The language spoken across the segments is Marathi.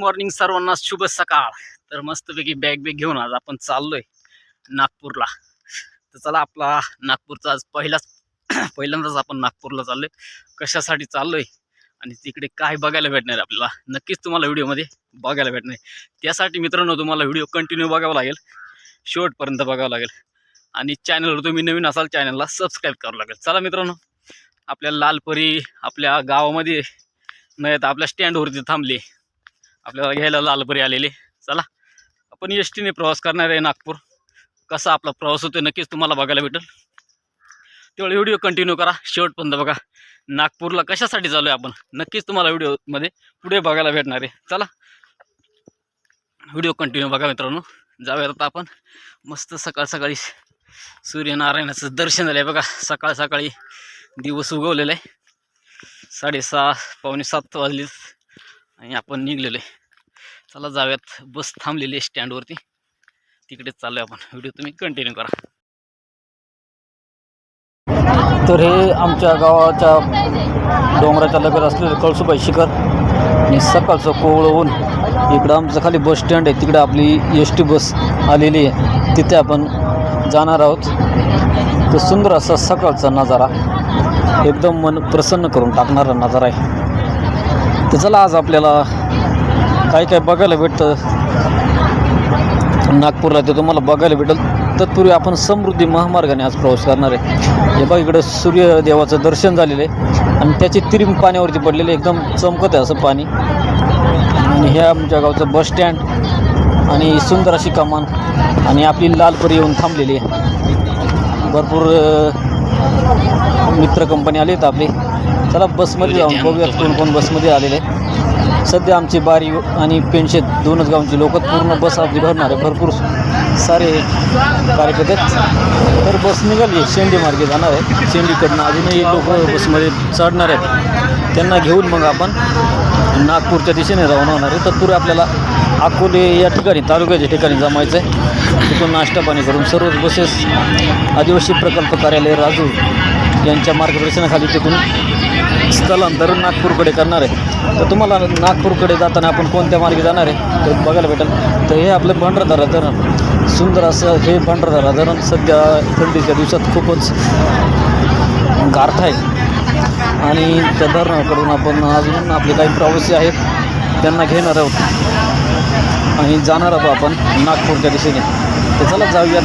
मॉर्निंग सर्वांना शुभ सकाळ. तर मस्तपैकी बॅग बॅग घेऊन आज आपण चाललोय नागपूरला. तर चला आपला नागपूरचा आज पहिलाच पहिल्यांदाच आपण नागपूरला चाललोय. कशासाठी चाललोय आणि तिकडे काय बघायला भेटणार आपल्याला नक्कीच तुम्हाला व्हिडिओमध्ये बघायला भेटणार त्यासाठी मित्रांनो तुम्हाला व्हिडिओ कंटिन्यू बघावा लागेल. शेवटपर्यंत बघावं लागेल. आणि चॅनलवर तुम्ही नवीन असाल चॅनलला सबस्क्राईब करावं लागेल. चला मित्रांनो आपल्या लालपरी आपल्या गावामध्ये नाही तर आपल्या स्टँडवरती थांबली. आपल्याला घ्यायला लालपरी आलेले. चला आपण एस टीने प्रवास करणार आहे नागपूर. कसा आपला प्रवास होतो नक्कीच तुम्हाला बघायला भेटेल. तेवढे व्हिडिओ कंटिन्यू करा शेवटपर्यंत बघा. नागपूरला कशासाठी चालू आहे आपण? नक्कीच तुम्हाला व्हिडिओमध्ये पुढे बघायला भेटणार आहे. चला व्हिडिओ कंटिन्यू बघा मित्रांनो. जाऊयात आता आपण. मस्त सकाळ सकाळी सूर्यनारायणाचं दर्शन झालं आहे बघा. सकाळ सकाळी दिवस उगवलेला आहे. साडेसहा पावणे सात वाजले आणि आपण निघलेलो आहे. चला जाऊयात. बस थांबलेली आहे स्टँडवरती तिकडेच चालू आहे आपण. व्हिडिओ तुम्ही कंटिन्यू करा. तर हे आमच्या गावाच्या डोंगराच्या लगत असलेलं कळसुबाई शिखर. आणि सकाळचं कोवळं होऊन इकडं आमचं खाली बस स्टँड आहे. तिकडं आपली एस टी बस आलेली आहे. तिथे आपण जाणार आहोत. तर सुंदर असा सकाळचा नजारा. एकदम मन प्रसन्न करून टाकणारा नजारा आहे. तर चला आज आपल्याला काय काय बघायला भेटतं? नागपूरला ते तुम्हाला बघायला भेटेल. तत्पूर्वी आपण समृद्धी महामार्गाने आज प्रवास करणार आहे. हे बघा इकडं सूर्यदेवाचं दर्शन झालेलं आहे. आणि त्याची तिरीम पाण्यावरती पडलेले एकदम चमकत आहे असं पाणी. आणि हे आमच्या गावचं बस स्टँड आणि सुंदर अशी कमान. आणि आपली लालपरी येऊन थांबलेली आहे. भरपूर मित्र कंपनी आले आहेत आपली. चला बसमध्ये जाऊन बघूयात कोण कोण बसमध्ये आलेले आहे. सध्या आमची बारी आणि पेनशेत दोनच गावची लोक पूर्ण बस आपली भरणार आहे भरपूर सारे कार्यकर्ते तर बस निघाली आहे शेंडी मार्गे जाणार आहे. शेंडीकडनं अजूनही लोक बसमध्ये चढणार आहेत. त्यांना घेऊन मग आपण नागपूरच्या दिशेने रवाना होणार आहे. तत्पूर्वी आपल्याला अकोले या ठिकाणी तालुक्याच्या ठिकाणी जमायचं आहे. तिथून नाश्ता पाणी करून सर्वच बसेस आदिवासी प्रकल्प कार्यालय राजू यांच्या मार्गदर्शनाखाली तिथून स्थलांतर नागपूरकडे करणार आहे. तर तुम्हाला नागपूरकडे जाताना आपण कोणत्या मार्गे जाणार आहे? ते बघायला भेटेल. तर हे आपलं भंडारदारा धरण. सुंदर असं हे भंडारदारा धरण सध्या थंडीच्या दिवसात खूपच गारठ आहे. आणि त्या धरणाकडून आपण अजून आपले काही प्रवासी आहेत. त्यांना घेणार आहोत. आणि जाणार आहोत आपण नागपूरच्या दिशेने. तर चला जाऊयात.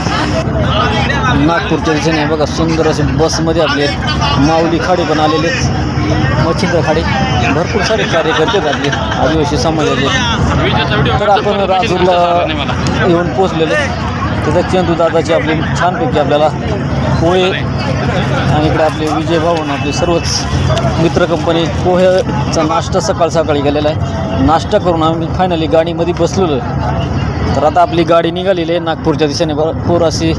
नागपूरच्या दिशेने. बघा सुंदर असे बसमध्ये आपले माऊली खाडे पण आलेले आहेत. मच्छिंद्र खाडे. भरपूर सारे कार्यकर्ते आपले. आदिवासी समाजाचे. तर आपण राजूरला येऊन पोचलेलो तिथं चंदू दादाची आपली छानपैकी आपल्याला पोहे आणि इकडे आपले विजय भाऊन आपले सर्वच मित्र कंपनी पोहेचा नाश्ता सकाळ सकाळी गेलेला आहे. नाश्ता करून आम्ही फायनली गाडीमध्ये बसलेलो आहे. तर आता आपली गाडी निघालेली आहे नागपूरच्या दिशेने. भरपूर अशी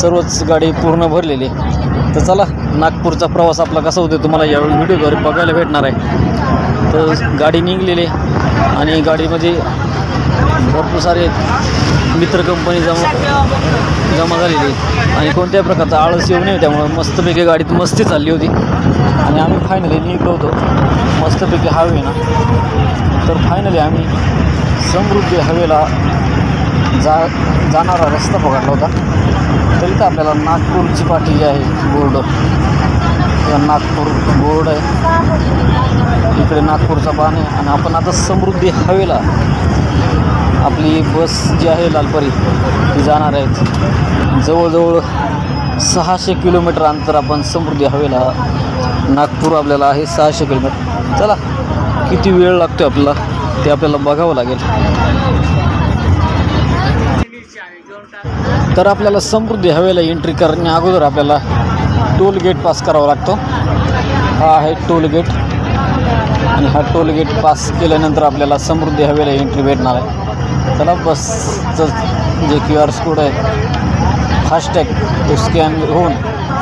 सर्वच गाडी पूर्ण भरलेली आहे. तर चला नागपूरचा प्रवास आपला कसा होतो तुम्हाला यावेळी व्हिडिओद्वारे बघायला भेटणार आहे. तर गाडी निघलेली आहे आणि गाडीमध्ये भरपूर सारे मित्र कंपनी जमा जमा झालेली आहे आणि कोणत्याही प्रकारचा आळस येऊ नये त्यामुळं मस्तपैकी गाडीत मस्ती चालली होती. आणि आम्ही फायनली निघलो होतो. मस्तपैकी हवे ना. तर फायनली आम्ही समृद्धी हवेला जा जाणारा रस्ता पकडला होता. तर इथं आपल्याला नागपूरची पाठी जी आहे बोर्ड. नागपूर बोर्ड आहे. इकडे नागपूरचा बाण आहे. आणि आपण आता समृद्धी हवेला आपली बस जी आहे लालपरी ती जाणार आहेत. जवळजवळ सहाशे किलोमीटर अंतर आपण समृद्धी हवेला नागपूर आपल्याला आहे सहाशे किलोमीटर. चला किती वेळ लागतो आपल्याला? ते आपल्याला बघावं लागेल. तर आपल्याला समृद्धी हवेला एंट्री करण्या अगोदर आपल्याला टोल गेट पास करावा लागतो. हा आहे टोल गेट आणि हा टोल गेट पास केल्यानंतर आपल्याला समृद्धी हवेला एंट्री भेटणार आहे. चला बसचं जे क्यू आर कोड आहे फास्टॅग तो स्कॅन होऊन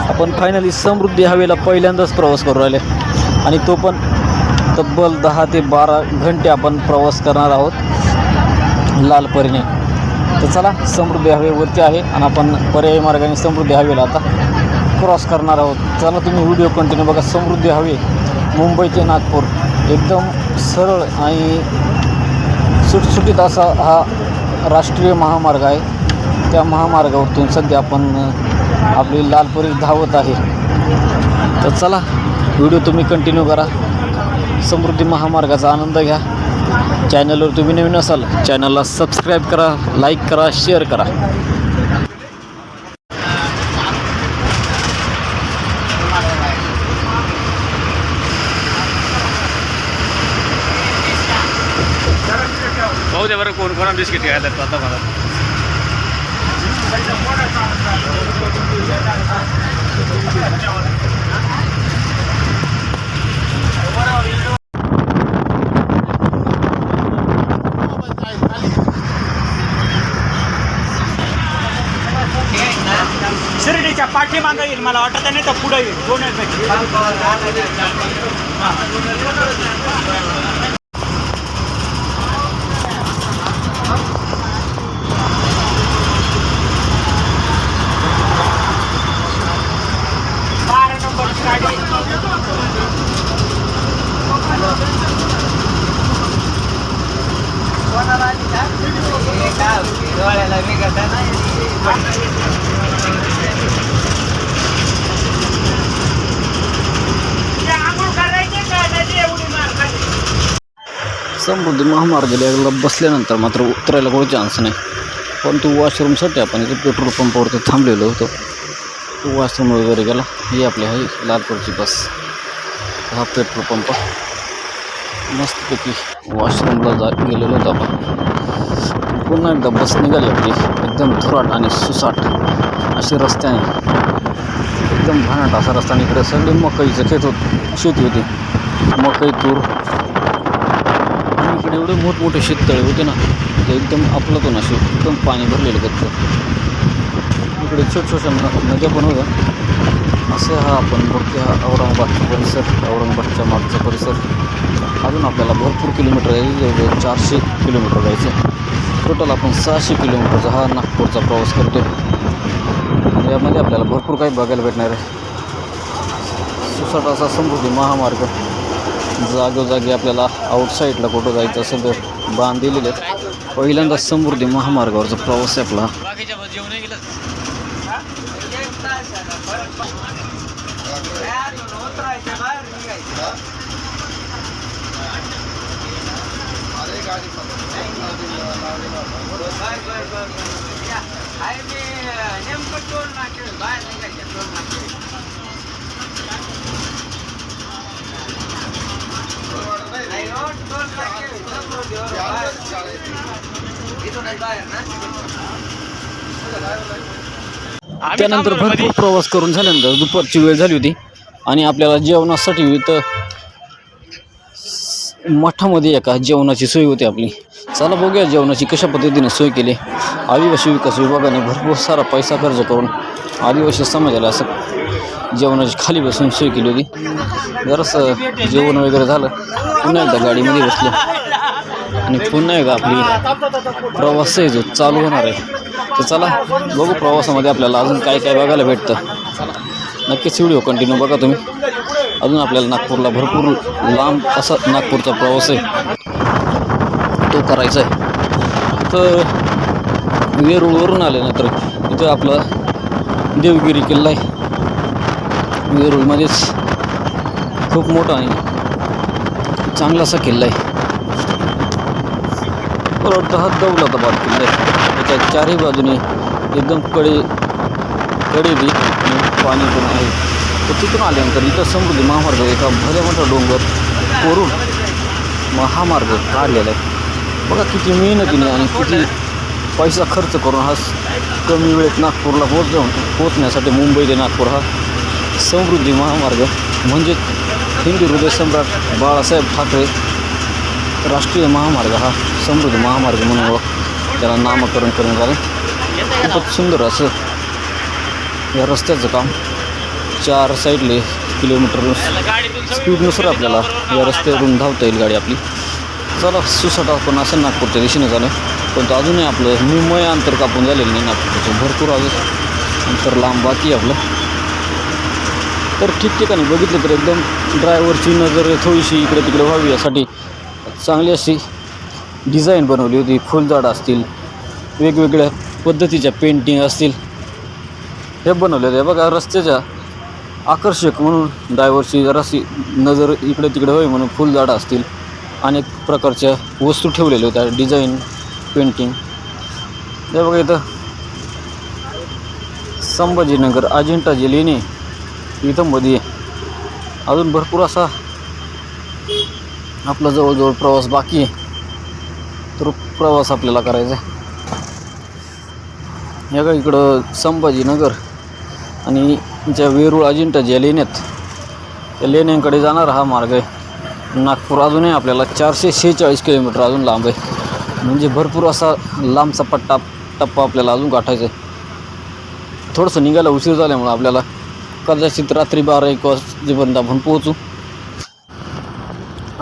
आपण फायनली समृद्धी हवेला पहिल्यांदाच प्रवास करू राहिले. आणि तो पण तब्बल दहा ते बारा घंटे आपण प्रवास करणार आहोत लाल परीने. तर चला समृद्धी हवेवरती आहे आणि आपण पर्यायी मार्गाने समृद्धी हवेला आता क्रॉस करणार आहोत. चला तुम्ही व्हिडिओ कंटिन्यू बघा. समृद्धी हवे मुंबई ते नागपूर. एकदम सरळ आणि सुटसुटीत असा हा राष्ट्रीय महामार्ग आहे. त्या महामार्गावरतून सध्या आपण आपली लालपरी धावत आहे. तर चला व्हिडिओ तुम्ही कंटिन्यू करा. समृद्धी महामार्गाचा आनंद घ्या. चॅनलवर तुम्ही नवीन असाल चॅनलला सबस्क्राईब करा लाईक करा शेअर करा. भाऊ दे बरं कोण कोणा बिस्किट घ्यायला आता मला? पाठीमागं येईल. मला वाटत नाही तर पुढे येईल. दोन बारा नंबरची गाडी ते आंघोळ करायचे का नदी एवढी मार खाली समृद्धी महामार्गाला बसल्यानंतर मात्र उतरायला कोणी चान्स नाही. परंतु वॉशरूमसाठी आपण इथे पेट्रोल पंपावरती थांबलेलो होतो. तो वॉशरूम वगैरे गेला. ही आपली आहे लालपूरची बस. हा पेट्रोल पंप. मस्तपैकी वॉशरूमला जा गेलेलो होतो आपण. पुन्हा एकदा बस निघाली आपली. एकदम धुराट आणि सुसाट असे रस्त्याने. एकदम भानाट असा रस्ता इकडे सगळे मकईचं खेत होत शेती होती. मकई तूर आणि एवढे मोठमोठे शेततळे होते ना ते एकदम आपलंतून असे एकदम पाणी भरलेलं कच्चं इकडे छोट छोट्या नद्या पण होत्या. असं हा आपण बघतो हा औरंगाबादचा परिसर औरंगाबादच्या मागचा परिसर. अजून आपल्याला भरपूर किलोमीटर आहे चारशे किलोमीटर जायचं टोटल आपण सहाशे किलोमीटरचा हा नागपूरचा प्रवास करतो यामध्ये आपल्याला भरपूर काही बघायला भेटणार आहे. सुसाट असा समृद्धी महामार्ग. जागोजागी आपल्याला आउटसाईडला कुठं जायचं असेल तर बांध दिलेले आहेत. पहिल्यांदा समृद्धी महामार्गावरचा प्रवास आहे आपला. नेमकं टोल नाके बाहेर निघायचे टोल नाके नाही हो, टोल नाके समृद्धीवर बाहेर. इथूनच बाहेर ना त्यानंतर भरपूर प्रवास करून झाल्यानंतर दुपारची वेळ झाली होती आणि आपल्याला जेवणासाठी इथं मठामध्ये एका जेवणाची सोय होती आपली. चला बघूया जेवणाची कशा पद्धतीने सोय केली. आदिवासी विकास विभागाने भरपूर सारा पैसा खर्च करून आदिवासी समाजाला असं जेवणाची खाली बसून सोय केली होती. जरासं जेवण वगैरे झालं. पुन्हा एकदा गाडीमध्ये बसलो. आणि पुन्हा एकदा आपली प्रवास आहे जो चालू होणार आहे. तर चला बघू प्रवासामध्ये आपल्याला अजून काय काय बघायला भेटतं. नक्कीच व्हिडिओ कंटिन्यू बघा तुम्ही. अजून आपल्याला नागपूरला भरपूर लांब असा नागपूरचा प्रवास आहे. तो करायचा आहे. तर वेरूळवरून आल्यानंतर इथं आपला देवगिरी किल्ला आहे. वेरूळमध्येच खूप मोठा आणि चांगलासा किल्ला आहे. मला हा दौलताबाद किल्ला आहे त्याच्या चारही बाजूने एकदम कडे कडेबी आणि पाणी पण आहे. तर तिथून आल्यानंतर इथं समृद्धी महामार्ग एका भल्या मोठा डोंगर कोरून महामार्ग काढलेला आहे. बघा किती मेहनतीने आणि किती पैसा खर्च करून हा कमी वेळेत नागपूरला पोहोच जाऊन पोचण्यासाठी मुंबई ते नागपूर हा समृद्धी महामार्ग. म्हणजे हिंदू हृदय सम्राट बाळासाहेब ठाकरे राष्ट्रीय महामार्ग हा समृद्ध महामार्ग म्हणून त्याला नामकरण करण्यात आलं खूपच सुंदर असं या रस्त्याचं काम. चार साईडले किलोमीटर स्पीडनुसार आपल्याला या रस्त्यावरून धावता येईल गाडी आपली. चला सुसाट आपण असं नागपूरच्या दिशेने झालं पण तो अजूनही आपलं निमय अंतर कापून झालेलं नाही नागपूरचं. भरपूर अजून अंतर लांब बाकी आहे आपलं. तर ठिकठिकाणी बघितलं तर एकदम ड्रायव्हरची नजर थोडीशी इकडे तिकडे व्हावी यासाठी चांगली अशी डिझाईन बनवली होती. फुलझाडं असतील वेगवेगळ्या पद्धतीच्या पेंटिंग असतील हे बनवलेलं आहे बघा रस्त्याच्या आकर्षक म्हणून ड्रायव्हरची जराशी नजर इकडे तिकडे होय म्हणून फुलझाडं असतील अनेक प्रकारच्या वस्तू ठेवलेल्या होत्या डिझाईन पेंटिंग हे बघा इथं संभाजीनगर अजिंठा जे लेणी इथं मध्ये अजून भरपूर असा आपला जवळजवळ प्रवास बाकी आहे. तर प्रवास आपल्याला करायचा आहे. या इकडं संभाजीनगर आणि ज्या वेरूळ अजिंठा ज्या लेण्यात त्या लेण्यांकडे जाणारा हा मार्ग आहे. नागपूर अजूनही आपल्याला चारशे शेहेचाळीस किलोमीटर अजून लांब आहे. म्हणजे भरपूर असा लांबचा पट्टा टप्पा आपल्याला अजून गाठायचा आहे. थोडंसं निघायला उशीर झाल्यामुळं आपल्याला कदाचित रात्री बारा एक वाजेपर्यंत आपण पोहोचू.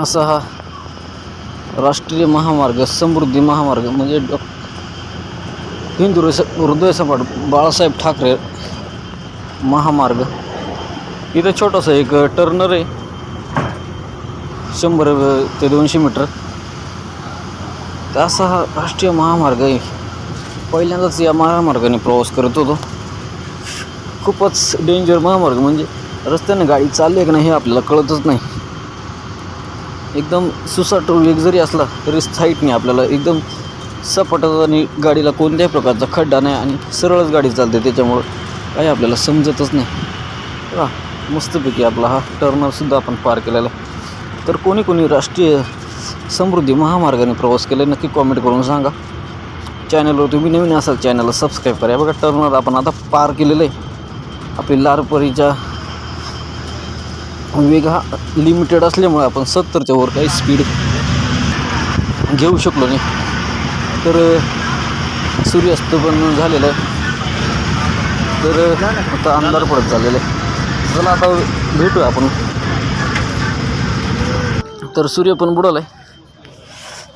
असा हा राष्ट्रीय महामार्ग समृद्धी महामार्ग म्हणजे डॉ. हिंदू हृदय सपाट बाळासाहेब ठाकरे महामार्ग. इथं छोटासा एक टर्नर आहे. शंभर ते दोनशे मीटर. असा हा राष्ट्रीय महामार्ग आहे. पहिल्यांदाच या महामार्गाने प्रवास करत होतो. खूपच डेंजर महामार्ग म्हणजे रस्त्याने गाडी चालली आहे की नाही हे आपल्याला कळतच नाही. एकदम सुसाट वेग जरी असला तरी साईटने आपल्याला. एकदम सपाट आणि गाडीला कोणत्याही प्रकारचा खड्डा नाही आणि सरळच गाडी चालते. त्याच्यामुळं काही आपल्याला समजतच नाही. हा मस्तपैकी आपला हा टर्नरसुद्धा आपण पार केलेला आहे. तर कोणी कोणी राष्ट्रीय समृद्धी महामार्गाने प्रवास केला नक्की कॉमेंट करून सांगा. चॅनलवर तुम्ही नवीन असाल चॅनलला सबस्क्राईब करा. बघा टर्नर आपण आता पार केलेलं आहे. आपली लारपरीच्या वेग हा लिमिटेड असल्यामुळे आपण सत्तरच्या वर काही स्पीड घेऊ शकलो नाही. तर सूर्यास्त पण झालेलं आहे. तर आता अंधार पडत झालेलं आहे. चला आता भेटूया आपण. तर सूर्य पण बुडाला आहे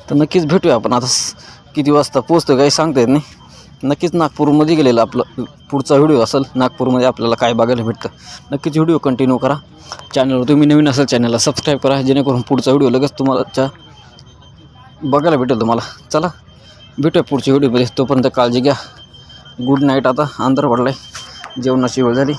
तर नक्कीच भेटूया आपण. आता किती वाजता पोचतो काही सांगता येत नाही. नक्कीच नागपूरमध्ये गेलेलं आपलं पुढचा व्हिडिओ असेल नागपूरमध्ये आपल्याला काय बघायला भेटतं. नक्कीच व्हिडिओ कंटिन्यू करा. चॅनलवर तुम्ही नवीन असेल चॅनलला सबस्क्राईब करा. जेणेकरून पुढचा व्हिडिओ लगेच तुम्हाला बघायला भेटेल तुम्हाला. चला भेटूया पुढच्या व्हिडिओमध्ये. तोपर्यंत काळजी घ्या. गुड नाईट आता. अंधार पडला आहे जेवणाची वेळ झाली.